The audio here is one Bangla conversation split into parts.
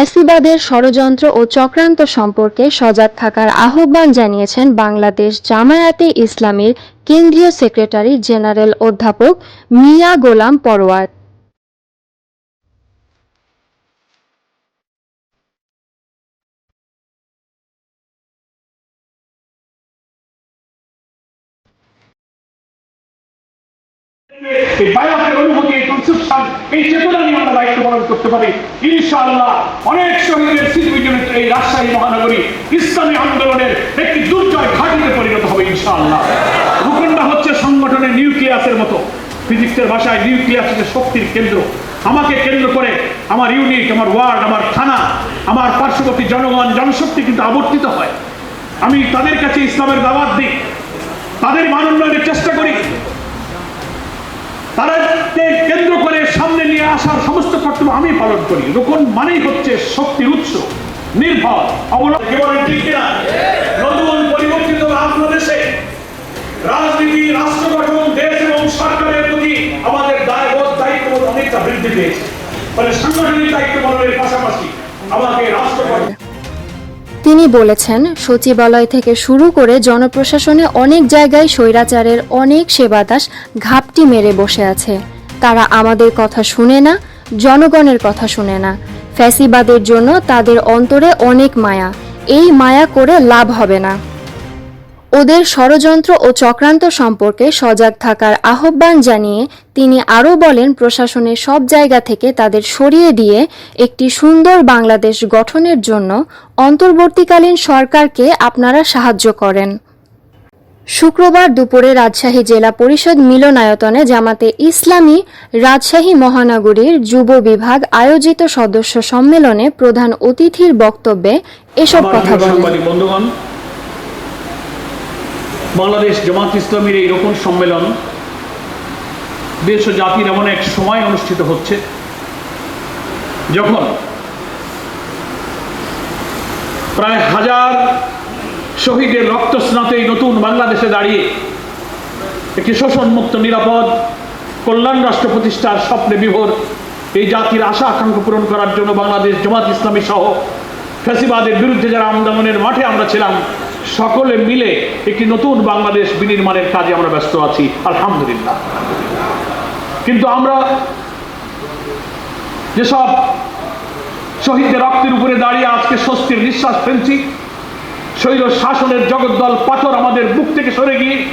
ফ্যাসিবাদের ষড়যন্ত্র ও চক্রান্ত সম্পর্কে সজাগ থাকার আহ্বান জানিয়েছেন বাংলাদেশ জামায়াতে ইসলামীর কেন্দ্রীয় সেক্রেটারি জেনারেল অধ্যাপক মিয়া গোলাম পরোয়ার শক্তির কেন্দ্র। আমাকে কেন্দ্র করে আমার ইউনিট আমার ওয়ার্ড, আমার থানা, আমার পার্শ্ববর্তী জনগণ, জনশক্তি কিন্তু আবর্তিত হয়। আমি তাদের কাছে ইসলামের দাওয়াত দিই। তাদের মান উন্নয়নের চেষ্টা করি। তারাকে কেন্দ্র করে সামনে নিয়ে আসার সমস্ত কর্তব্য আমি পালন করি। রোকন মানেই হচ্ছে শক্তির উৎস। নির্ভর, অবলম্বন। ঠিক কিনা? নতুন পরিবর্তিত বাংলাদেশে রাজনীতি, রাষ্ট্র গঠন, দেশ এবং সরকারের প্রতি আমাদের দায়বোধ দায়িত্ববোধ অনেকটা বৃদ্ধি পেয়েছে। ফলে সাংগঠনিক দায়িত্ব পালনের পাশাপাশি আমাকে রাষ্ট্র গঠন তিনি বলেছেন, সচিবালয় থেকে শুরু করে জনপ্রশাসনে অনেক জায়গায় স্বৈরাচারের অনেক সেবাদাস ঘাপটি মেরে বসে আছে। তারা আমাদের কথা শুনে না, জনগণের কথা শুনে না। ফ্যাসিবাদের জন্য তাদের অন্তরে অনেক মায়া। এই মায়া করে লাভ হবে না। ওদের ষড়যন্ত্র ও চক্রান্ত সম্পর্কে সজাগ থাকার আহ্বান জানিয়ে তিনি আরও বলেন, প্রশাসনের সব জায়গা থেকে তাদের সরিয়ে দিয়ে একটি সুন্দর বাংলাদেশ গঠনের জন্য অন্তর্বর্তীকালীন সরকারকে আপনারা সাহায্য করেন। শুক্রবার দুপুরে রাজশাহী জেলা পরিষদ মিলনায়তনে জামাতে ইসলামী রাজশাহী মহানগরীর যুব বিভাগ আয়োজিত সদস্য সম্মেলনে প্রধান অতিথির বক্তব্যে এসব কথা বলেন। বাংলাদেশ জামাত ইসলামীর এই রকম সম্মেলন দেশ ও জাতির এমন এক সময় অনুষ্ঠিত হচ্ছে, যখন প্রায় হাজার শহীদের রক্ত স্নাতে নতুন বাংলাদেশে দাঁড়িয়ে একটি শোষণমুক্ত, নিরাপদ, কল্যাণ রাষ্ট্র প্রতিষ্ঠার স্বপ্নে বিভোর এই জাতির আশা, আকাঙ্ক্ষা পূরণ করার জন্য বাংলাদেশ জামাত ইসলামী সহ ফ্যাসিবাদের বিরুদ্ধে যারা আন্দোলনের মাঠে আমরা ছিলাম সকলে মিলে একটি নতুন বাংলাদেশ বিনির্মাণের কাজে আমরা ব্যস্ত আছি, আলহামদুলিল্লাহ। কিন্তু আমরা যেসব শহীদদের রক্তের উপরে দাঁড়িয়ে আজকে স্বস্তির নিঃশ্বাস ফেলছি, শৈল শাসনের জগদ্দল পাথর আমাদের বুক থেকে সরে গিয়ে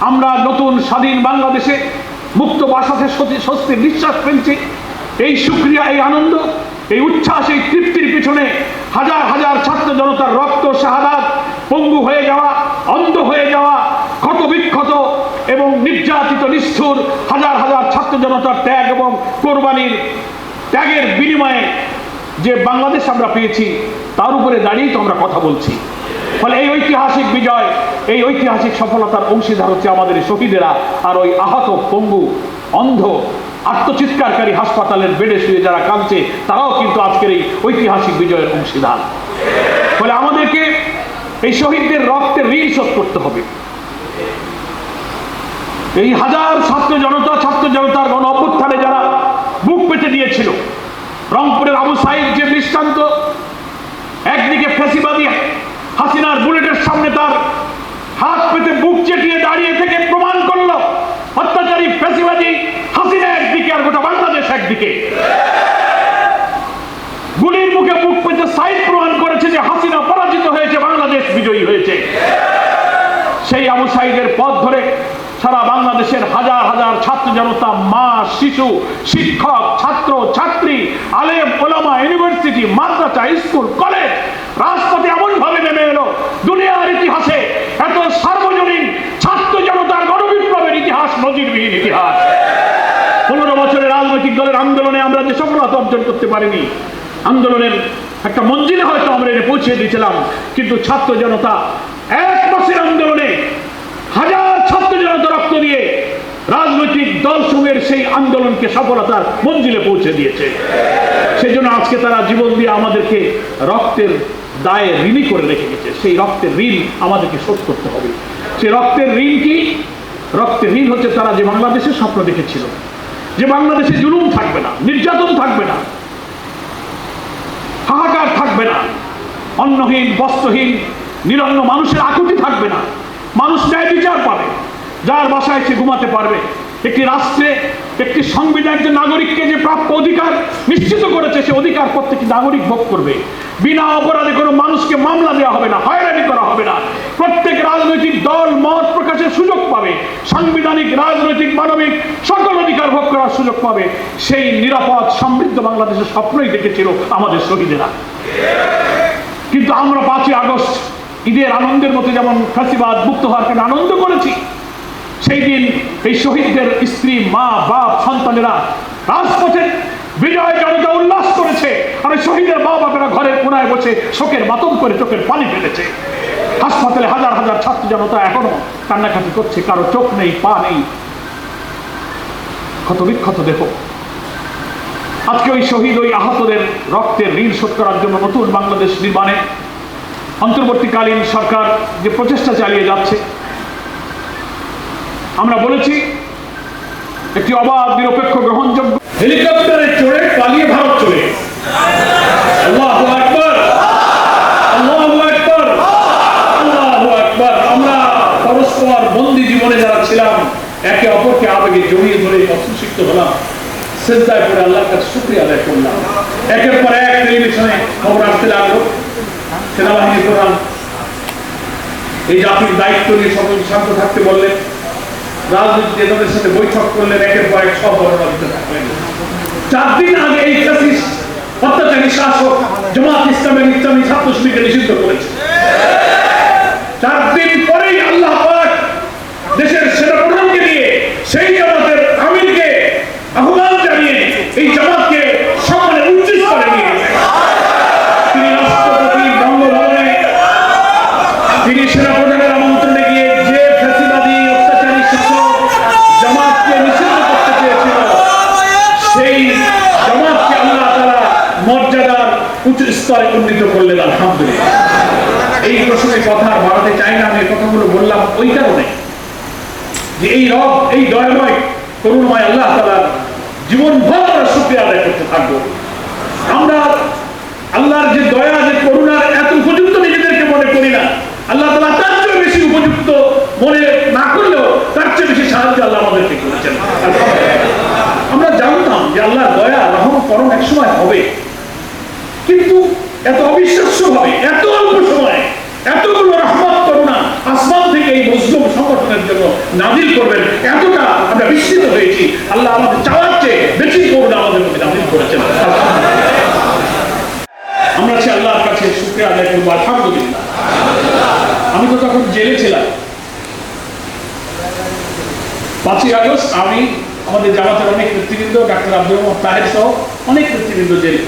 আমরা নতুন স্বাধীন বাংলাদেশে মুক্ত বাসাতে সতী- স্বস্তির নিঃশ্বাস ফেলছি। এই সুক্রিয়া, এই আনন্দ, এই উচ্ছ্বাস, এই তৃপ্তির পিছনে হাজার হাজার ছাত্র জনতার রক্ত, শাহাদাত পঙ্গু হয়ে যাওয়া, অন্ধ হয়ে যাওয়া ক্ষত বিক্ষত এবং নির্যাতিত, নিষ্ঠুর হাজার হাজার ছাত্র জনতার ত্যাগ এবং কোরবানির ত্যাগের বিনিময়ে যে বাংলাদেশ আমরা পেয়েছি, তার উপরে দাঁড়িয়েই তো আমরা কথা বলছি। ফলে এই ঐতিহাসিক বিজয়, এই ঐতিহাসিক সফলতার অংশীদার হচ্ছে আমাদের শহীদেরা আর ওই আহত পঙ্গু, অন্ধ, আত্মচিৎকারকারী হাসপাতালের বেডে শুয়ে যারা কাঁদছে, তারাও কিন্তু আজকের এই ঐতিহাসিক বিজয়ের অংশীদার। ফলে আমাদেরকে এই শহীদদের রক্তের ঋণ শোধ করতে হবে। এই হাজার ছাত্র জনতা, ছাত্র জনতার গণ অভ্যুত্থানে যারা বুক পেতে দিয়েছিল, রংপুরের আবু সাইদ যে দৃষ্টান্ত, একদিকে ফেসিবাদী হাসিনার বুলেটের সামনে তার হাত পেতে বুক চেটিয়ে দাঁড়িয়ে থেকে প্রমাণ করল, অত্যাচারী ফেসিবাদী হাসিনা একদিকে আর গোটা বাংলাদেশ একদিকে গুলির মুখে বুক পেতে সাইড প্রমাণ করেছে যে হাসিনা পরাজিত হয়েছে বাংলাদেশ বিজয়ী হয়েছে সেই আবু সাইদের পথ ধরে সারা বাংলাদেশের হাজার হাজার ছাত্র জনতা, মা, শিশু, শিক্ষক, ছাত্র, ছাত্রী, আলেম, ওলামা, ইউনিভার্সিটি, মাদ্রাসা, স্কুল, কলেজ, রাজপথে এমন ভাবে নেমে এলো, দুনিয়ার ইতিহাসে এত সার্বজনীন ছাত্র জনতার গণবিপ্লবের ইতিহাস, নজিরবিহীন ইতিহাস। পনেরো বছরের রাজনৈতিক দলের আন্দোলনে আমরা যে সফলতা অর্জন করতে পারিনি, আন্দোলনের একটা মঞ্জিলে হয়তো আমরা এনে পৌঁছে দিয়েছিলাম, কিন্তু ছাত্র জনতা এক মাসের আন্দোলনে হাজার ছাত্র জনতা রক্ত দিয়ে রাজনৈতিক দলসমূহের সেই আন্দোলনকে সফলতার মঞ্জিলে পৌঁছে দিয়েছে। সেই জন্য আজকে তারা জীবন দিয়ে আমাদেরকে রক্তের দায়ে ঋণী করে রেখে গেছে। সেই রক্তের ঋণ আমাদেরকে শোধ করতে হবে। সেই রক্তের ঋণ কি? রক্তের ঋণ হচ্ছে তারা যে বাংলাদেশের স্বপ্ন দেখেছিল। যে বাংলাদেশে জুলুম থাকবে না, নির্যাতন থাকবে না, হাহাকার থাকবে না, অন্নহীন, বস্ত্রহীন, নিরন্ন মানুষের আকুতি থাকবে না। মানুষ ন্যায় বিচার পাবে। যার বাসায় সে ঘুমাতে পারবে একটি রাষ্ট্রে, একটি সংবিধান যে নাগরিককে যে প্রাপ্য অধিকার নিশ্চিত করেছে, সে অধিকার প্রত্যেকটি নাগরিক ভোগ করবে। বিনা অপরাধে কোনো মানুষকে মামলা দেওয়া হবে না, হয়রানি করা হবে না। প্রত্যেক রাজনৈতিক দল মত প্রকাশের সুযোগ পাবে। সাংবিধানিক, রাজনৈতিক, মানবিক সকল অধিকার ভোগ করার সুযোগ পাবে। সেই নিরাপদ, সমৃদ্ধ বাংলাদেশের স্বপ্নই দেখেছিল আমাদের শহীদেরা। কিন্তু আমরা পাঁচই আগস্ট ঈদের আনন্দের মতো যেমন ফাঁসিবাদ মুক্ত হওয়ার কারণে আনন্দ করেছি সেই দিন এই শহীদদের স্ত্রী, মা, বাপ, সন্তানেরা রাজপথে বিজয় জনতা উল্লাস করেছে আর শহীদের মা বাপেরা ঘরের কোনায় বসে শোকের মাতম করে চোখের পানি ফেলেছে। হাসপাতালে হাজার হাজার ছাত্র জনতা এখনও কান্নাকাটি করছে, কারও চোখ নেই, পা নেই। ক্ষত বিক্ষত দেহ আজকে ওই শহীদ ওই আহতদের রক্তের ঋণ শোধ করার জন্য নতুন বাংলাদেশ নির্মাণে অন্তর্বর্তীকালীন সরকার যে প্রচেষ্টা চালিয়ে যাচ্ছে আমরা বলেছি, একটি অবাধ, নিরপেক্ষ, গ্রহণযোগ্য হেলিকপ্টারে চড়ে পালিয়ে ভারত চলে জড়িয়ে ধরে হলাম। শুক্রিয়া করলাম। একের পর এক খবর লাগল। সেনাবাহিনী প্রধান এই জাতির দায়িত্ব নিয়ে সকল শান্ত থাকতে বললেন। রাজনৈতিক নেতাদের সাথে বৈঠক করলেন একের পর এক সব দিতে থাকলেন চার দিন আগে এই ফ্যাসিস অত্যাচারী শাসক জামাত ইসলামের ইসলামী ছাত্র শিবিরকে নিষিদ্ধ করেছে। চার দিন পরেই আল্লাহ উচ্চ স্তরে উন্নীত করলেন, আলহামদুলিল্লাহ। এই প্রসঙ্গে কথা ভারতে চাই না, আমি কথাগুলো বললাম ওই কারণে যে এই রব, এই দয়াময়, করুণময় আল্লাহ তালার জীবন ভর আমরা শুক্রিয়া আদায় করতে থাকব। আমরা আল্লাহর যে দয়া, যে করুণার এত উপযুক্ত নিজেদেরকে মনে করি না আল্লাহ তালা তার চেয়ে বেশি উপযুক্ত মনে না করলেও তার চেয়ে বেশি সাহায্য আল্লাহ আমাদেরকে করেছেন আমরা জানতাম যে আল্লাহর দয়া রহম করম এক সময় হবে কিন্তু এত অবিশ্বাস্য ভাবে এত অল্প সময়ে এতগুলো রহমত করুণা আসমান থেকে এই মুসলিম সংগঠনের জন্য নাজিল করবেন। এতটা আমরা বিস্মিত হয়েছি। আল্লাহ আমাদের চাওয়ার চেয়ে বেশি করুণা আমাদের মধ্যে নাজিল করেছেন। আমরা সে আল্লাহর কাছে, শুক্রিয়া আদায় করব, আলহামদুলিল্লাহ। আমি তো তখন জেলে ছিলাম। পাঁচই আগস্ট আমি, আমাদের জামাতের অনেক নেতৃবৃন্দ, ডাক্তার আব্দুল রহমান তাহের সহ অনেক নেতৃবৃন্দ জেলে।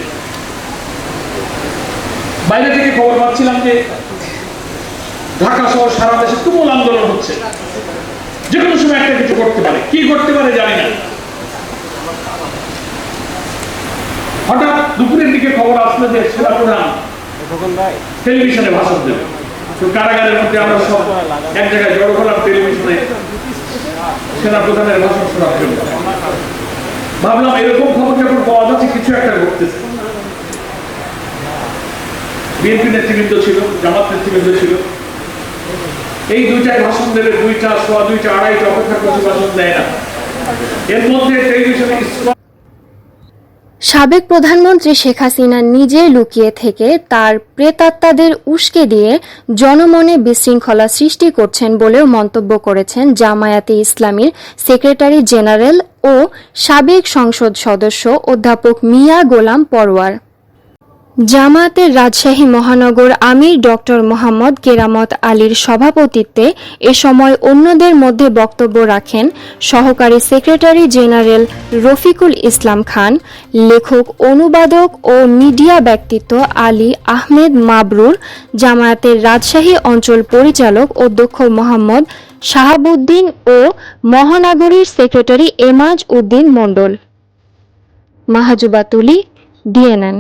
বাইরে থেকে খবর পাচ্ছিলাম যে ঢাকা সহ সারা দেশে তুমুল আন্দোলন হচ্ছে। যে কোনো সময় একটা কিছু করতে পারে। কি করতে পারে জানি না। হঠাৎ দুপুরের দিকে খবর আসলো যে সেনাপ্রধান টেলিভিশনে ভাষণ দেবে। কারাগারের মধ্যে আমরা সব এক জায়গায় জড়ো হলাম, টেলিভিশনে সেনাপ্রধানের ভাষণ শোনার জন্য। ভাবলাম এরকম খবর যখন পাওয়া যাচ্ছে, কিছু একটা ঘটতেছে। বিএনপি নেতৃবৃন্দ ছিল, জামাত নেতৃবৃন্দ ছিল। এই দুইটায় ভাষণ দেবে, দুইটা সোয়া দুইটা আড়াইটা অপেক্ষা করছে ভাষণ দেয় না। এর মধ্যে টেলিভিশনে সাবেক প্রধানমন্ত্রী শেখ হাসিনা নিজে লুকিয়ে থেকে তার প্রেতাত্মাদের উস্কে দিয়ে জনমনে বিশৃঙ্খলা সৃষ্টি করছেন বলেও মন্তব্য করেছেন জামায়াতে ইসলামীর সেক্রেটারি জেনারেল ও সাবেক সংসদ সদস্য অধ্যাপক মিয়া গোলাম পরওয়ার। জামায়াতের রাজশাহী মহানগর আমির ডক্টর মোহাম্মদ কেরামত আলীর সভাপতিত্বে এ সময় অন্যদের মধ্যে বক্তব্য রাখেন সহকারী সেক্রেটারি জেনারেল রফিকুল ইসলাম খান, লেখক, অনুবাদক ও মিডিয়া ব্যক্তিত্ব আলী আহমেদ মাবরুর, জামায়াতের রাজশাহী অঞ্চল পরিচালক অধ্যক্ষ মোহাম্মদ শাহাবুদ্দিন ও মহানগরীর সেক্রেটারি এমাজ উদ্দিন মণ্ডল। মাহাজুবাতুলি ডিএনএন।